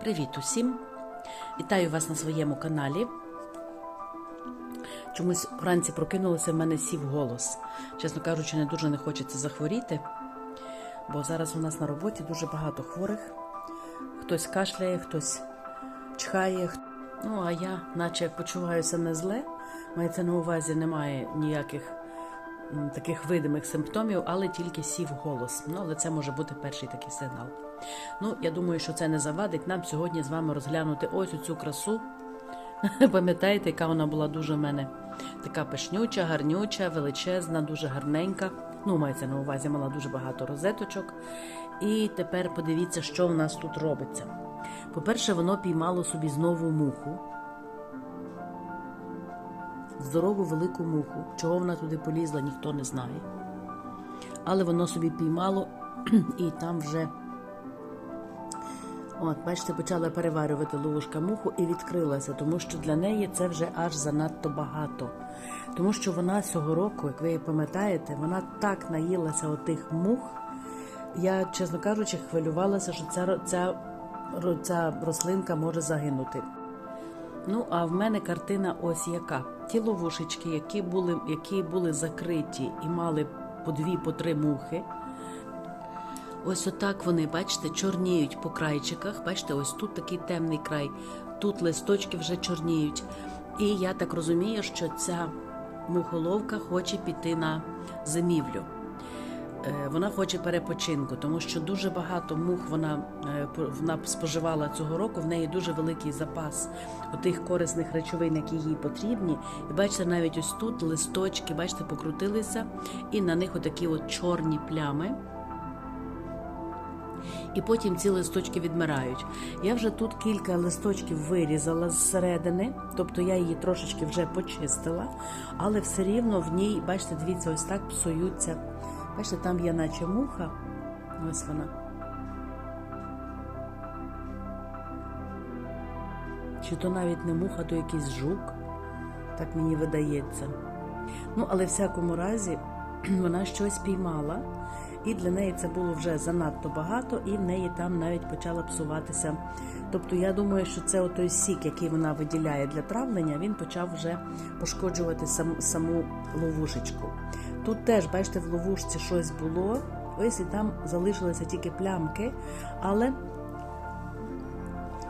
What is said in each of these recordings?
Привіт усім! Вітаю вас на своєму каналі. Чомусь вранці прокинулося в мене сів голос. Чесно кажучи, не дуже не хочеться захворіти, бо зараз у нас на роботі дуже багато хворих. Хтось кашляє, хтось чхає. Ну, а я, наче почуваюся не зле, мається на увазі, немає ніяких таких видимих симптомів, але тільки сів голос. Ну, але це може бути перший такий сигнал. Ну, я думаю, що це не завадить нам сьогодні з вами розглянути ось цю красу. Пам'ятаєте, яка вона була дуже в мене така пишнюча, гарнюча, величезна, дуже гарненька. Ну, мається на увазі, мала дуже багато розеточок. І тепер подивіться, що в нас тут робиться. По-перше, воно піймало собі знову муху. Здорову велику муху. Чого вона туди полізла, ніхто не знає. Але воно собі піймало, і там вже От, бачите, почала переварювати ловушка муху і відкрилася, тому що для неї це вже аж занадто багато. Тому що вона цього року, як ви пам'ятаєте, вона так наїлася отих мух. Я, чесно кажучи, хвилювалася, що ця, ця, ця рослинка може загинути. Ну, а в мене картина ось яка. Ті ловушечки, які були, які були закриті і мали по дві, по три мухи. Ось отак вони, бачите, чорніють по крайчиках. Бачите, ось тут такий темний край, тут листочки вже чорніють. І я так розумію, що ця мухоловка хоче піти на зимівлю. Е, Вона хоче перепочинку, тому що дуже багато мух вона, е, вона споживала цього року. В неї дуже великий запас отих корисних речовин, які їй потрібні. І бачите, навіть ось тут листочки, бачите, покрутилися, і на них отакі от чорні плями і потім ці листочки відмирають. Я вже тут кілька листочків вирізала зсередини, тобто я її трошечки вже почистила, але все рівно в ній, бачите, дивіться, ось так псуються. Бачите, там є наче муха. Ось вона. Чи то навіть не муха, то якийсь жук, так мені видається. Ну, але в всякому разі, вона щось піймала, і для неї це було вже занадто багато, і в неї там навіть почала псуватися. Тобто, я думаю, що це той сік, який вона виділяє для травлення, він почав вже пошкоджувати сам, саму ловушечку. Тут теж, бачите, в ловушці щось було, ось і там залишилися тільки плямки, але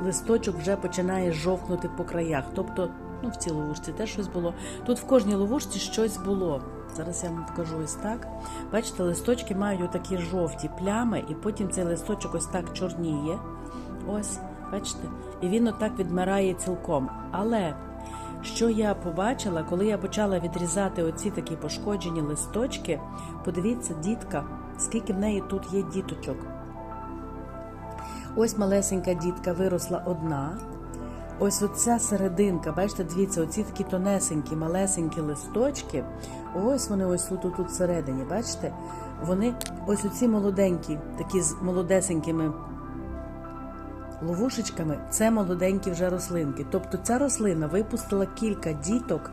листочок вже починає жовкнути по краях. Тобто, ну в цій ловушці теж щось було. Тут в кожній ловушці щось було. Зараз я вам покажу ось так. Бачите, листочки мають отакі жовті плями, і потім цей листочок ось так чорніє. Ось, бачите, і він отак відмирає цілком. Але що я побачила, коли я почала відрізати оці такі пошкоджені листочки, подивіться, дітка, скільки в неї тут є діточок. Ось малесенька дітка виросла одна. Ось оця серединка, бачите, дивіться, оці такі тонесенькі, малесенькі листочки. Ось вони ось тут, тут всередині, бачите? Вони ось оці молоденькі, такі з молодесенькими ловушечками, це молоденькі вже рослинки. Тобто ця рослина випустила кілька діток,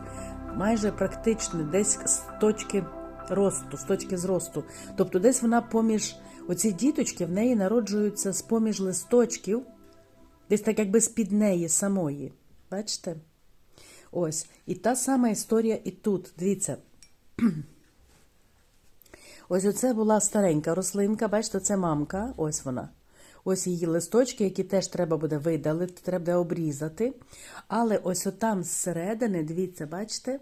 майже практично десь з точки росту, з точки зросту. Тобто, десь вона поміж оці діточки в неї народжуються з поміж листочків, десь так якби з-під неї самої. Бачите? Ось. І та сама історія і тут. Дивіться. Ось оце була старенька рослинка, бачите, це мамка, ось вона. Ось її листочки, які теж треба буде видалити, треба буде обрізати. Але ось отам зсередини, дивіться, бачите,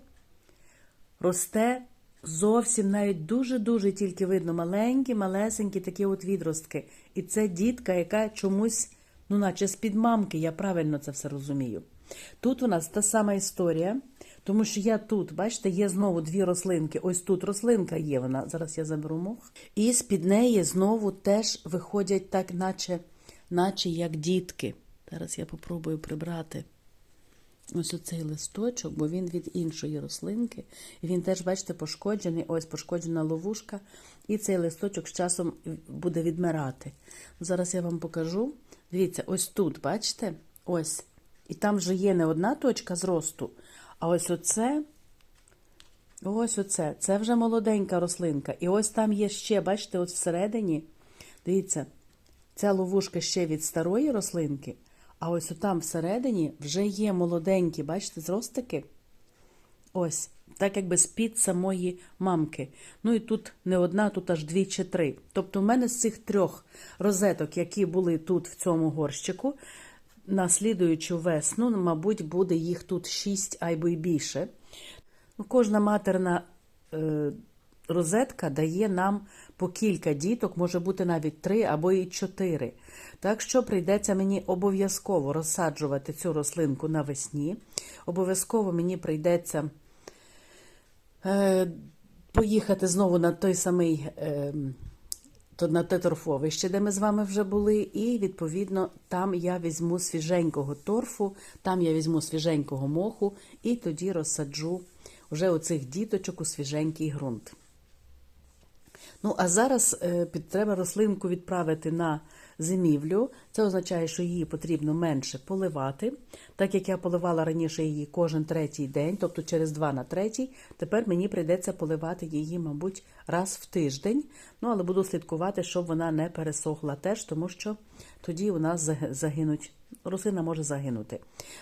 росте зовсім навіть дуже-дуже тільки видно маленькі, малесенькі такі от відростки. І це дітка, яка чомусь, ну, наче з-під мамки, я правильно це все розумію. Тут у нас та сама історія, тому що я тут, бачите, є знову дві рослинки. Ось тут рослинка є вона. Зараз я заберу мох. І з-під неї знову теж виходять так, наче, наче як дітки. Зараз я попробую прибрати ось оцей листочок, бо він від іншої рослинки. Він теж, бачите, пошкоджений. Ось пошкоджена ловушка. І цей листочок з часом буде відмирати. Зараз я вам покажу. Дивіться, ось тут, бачите? Ось. І там вже є не одна точка зросту, а ось оце. Ось оце. Це вже молоденька рослинка. І ось там є ще, бачите, от всередині. Дивіться, ця ловушка ще від старої рослинки, А ось там всередині вже є молоденькі, бачите, зростики. Ось, так якби з-під самої мамки. Ну і тут не одна, тут аж дві чи три. Тобто, в мене з цих трьох розеток, які були тут в цьому горщику, на слідуючу весну, ну, мабуть, буде їх тут шість або й більше. Ну, Кожна матерна е, розетка дає нам по кілька діток, може бути навіть три або і чотири. Так що прийдеться мені обов'язково розсаджувати цю рослинку навесні. Обов'язково мені прийдеться поїхати знову на той самий. Е, на те торфовище, де ми з вами вже були, і відповідно там я візьму свіженького торфу, там я візьму свіженького моху і тоді розсаджу вже оцих діточок у свіженький ґрунт. Ну, а зараз е, треба рослинку відправити на зимівлю. Це означає, що її потрібно менше поливати. Так як я поливала раніше її кожен третій день, тобто через два на третій, тепер мені прийдеться поливати її, мабуть, раз в тиждень. Ну, але буду слідкувати, щоб вона не пересохла теж, тому що тоді у нас загинуть, рослина може загинути.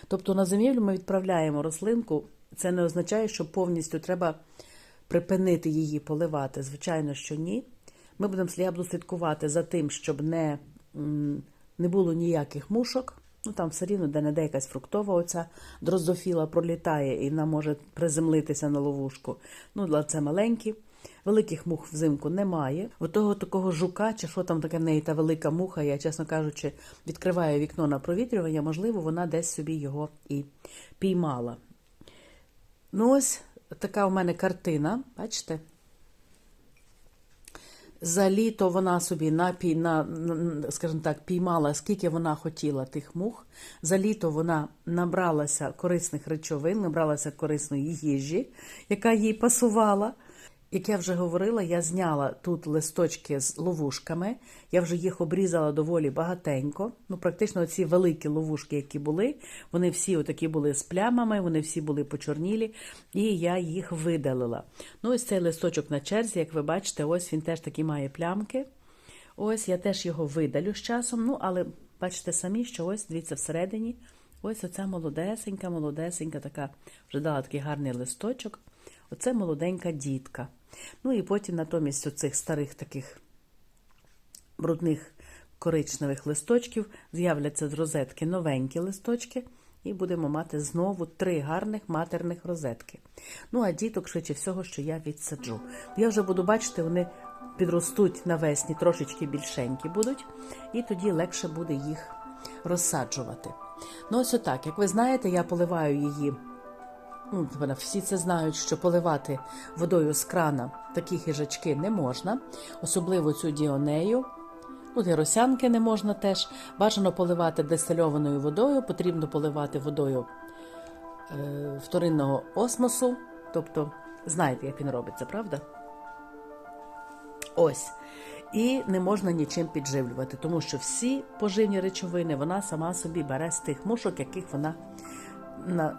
Тобто на зимівлю ми відправляємо рослинку, це не означає, що повністю треба припинити її поливати. Звичайно, що ні. Ми будемо я слідкувати за тим, щоб не не було ніяких мушок. Ну там все рівно, де не де якась фруктова оця дроздофіла пролітає і вона може приземлитися на ловушку. Ну, це маленькі. Великих мух взимку немає. У того такого жука, чи що там таке в неї та велика муха, я, чесно кажучи, відкриваю вікно на провітрювання, можливо, вона десь собі його і піймала. Ну, ось така у мене картина, бачите? За літо вона собі напій, на, скажімо так, піймала, скільки вона хотіла тих мух. За літо вона набралася корисних речовин, набралася корисної їжі, яка їй пасувала. Як я вже говорила, я зняла тут листочки з ловушками, я вже їх обрізала доволі багатенько. Ну, практично ці великі ловушки, які були, вони всі отакі були з плямами, вони всі були почорнілі, і я їх видалила. Ну, ось цей листочок на черзі, як ви бачите, ось він теж такі має плямки. Ось я теж його видалю з часом. Ну, але бачите самі, що ось, дивіться, всередині, ось оця молодесенька, молодесенька, така вже дала такий гарний листочок. Оце молоденька дітка. Ну і потім натомість оцих старих таких брудних коричневих листочків з'являться з розетки новенькі листочки, і будемо мати знову три гарних матерних розетки. Ну, а діток, швидше всього, що я відсаджу. Я вже буду бачити, вони підростуть навесні, трошечки більшенькі будуть, і тоді легше буде їх розсаджувати. Ну, ось отак, як ви знаєте, я поливаю її ну, всі це знають, що поливати водою з крана такі хижачки не можна, особливо цю діонею. Ну, і росянки не можна теж. Бажано поливати дистильованою водою, потрібно поливати водою е, вторинного осмосу. Тобто, знаєте, як він робиться, правда? Ось. І не можна нічим підживлювати, тому що всі поживні речовини вона сама собі бере з тих мушок, яких вона на,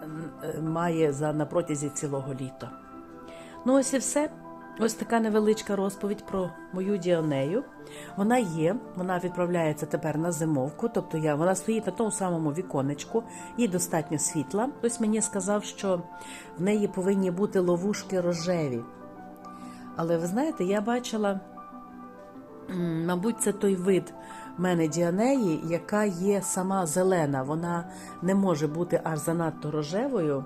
має за на протязі цілого літа. Ну, ось і все. Ось така невеличка розповідь про мою діонею. Вона є, вона відправляється тепер на зимовку, тобто я, вона стоїть на тому самому віконечку, їй достатньо світла. Хтось мені сказав, що в неї повинні бути ловушки рожеві. Але ви знаєте, я бачила, мабуть, це той вид мене діанеї, яка є сама зелена. Вона не може бути аж занадто рожевою,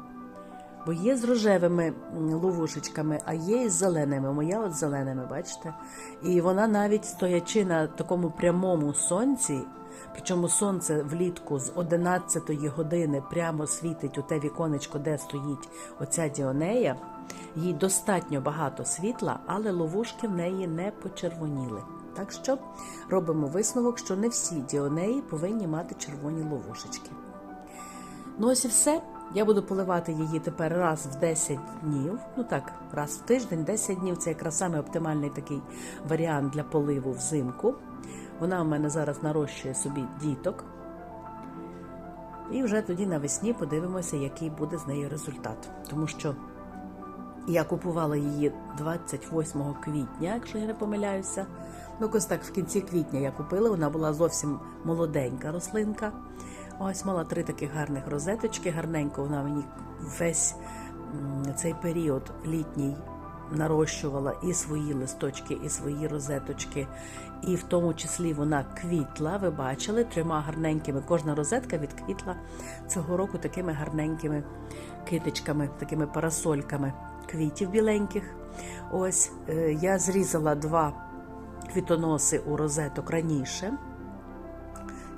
бо є з рожевими ловушечками, а є і з зеленими. Моя от зеленими, бачите? І вона навіть стоячи на такому прямому сонці. Причому сонце влітку з 11 години прямо світить у те віконечко, де стоїть оця діонея. Їй достатньо багато світла, але ловушки в неї не почервоніли. Так що робимо висновок, що не всі діонеї повинні мати червоні ловушечки. Ну ось і все. Я буду поливати її тепер раз в 10 днів. Ну так, раз в тиждень, 10 днів це якраз саме оптимальний такий варіант для поливу взимку. Вона у мене зараз нарощує собі діток. І вже тоді навесні подивимося, який буде з нею результат. Тому що я купувала її 28 квітня, якщо я не помиляюся. Ну, ось так в кінці квітня я купила, вона була зовсім молоденька рослинка. Ось мала три таких гарних розеточки. Гарненько вона мені весь цей період літній нарощувала і свої листочки, і свої розеточки. І в тому числі вона квітла. Ви бачили трьома гарненькими. Кожна розетка відквітла цього року такими гарненькими китичками, такими парасольками квітів біленьких. Ось е, я зрізала два квітоноси у розеток раніше.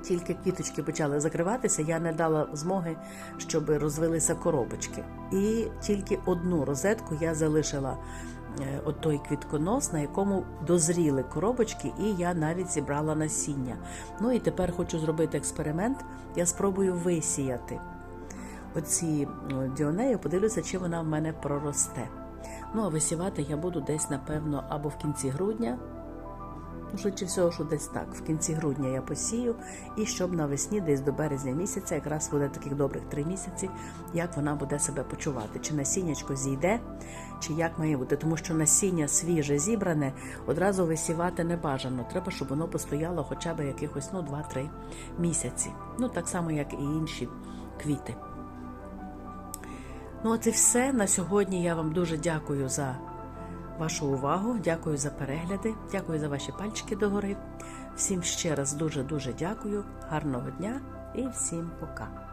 Тільки квіточки почали закриватися, я не дала змоги, щоб розвилися коробочки. І тільки одну розетку я залишила е, от той квітконос, на якому дозріли коробочки, і я навіть зібрала насіння. Ну і тепер хочу зробити експеримент. Я спробую висіяти оці е, діонеї, подивлюся, чи вона в мене проросте. Ну а висівати я буду десь, напевно, або в кінці грудня. Швидше всього, що десь так. В кінці грудня я посію, і щоб навесні, десь до березня місяця, якраз буде таких добрих три місяці, як вона буде себе почувати. Чи насіннячко зійде, чи як має бути. Тому що насіння свіже зібране, одразу висівати не бажано. Треба, щоб воно постояло хоча б якихось ну, 2-3 місяці. Ну, так само, як і інші квіти. Ну, от і все. На сьогодні я вам дуже дякую за вашу увагу. Дякую за перегляди, дякую за ваші пальчики догори. Всім ще раз дуже-дуже дякую. Гарного дня і всім пока.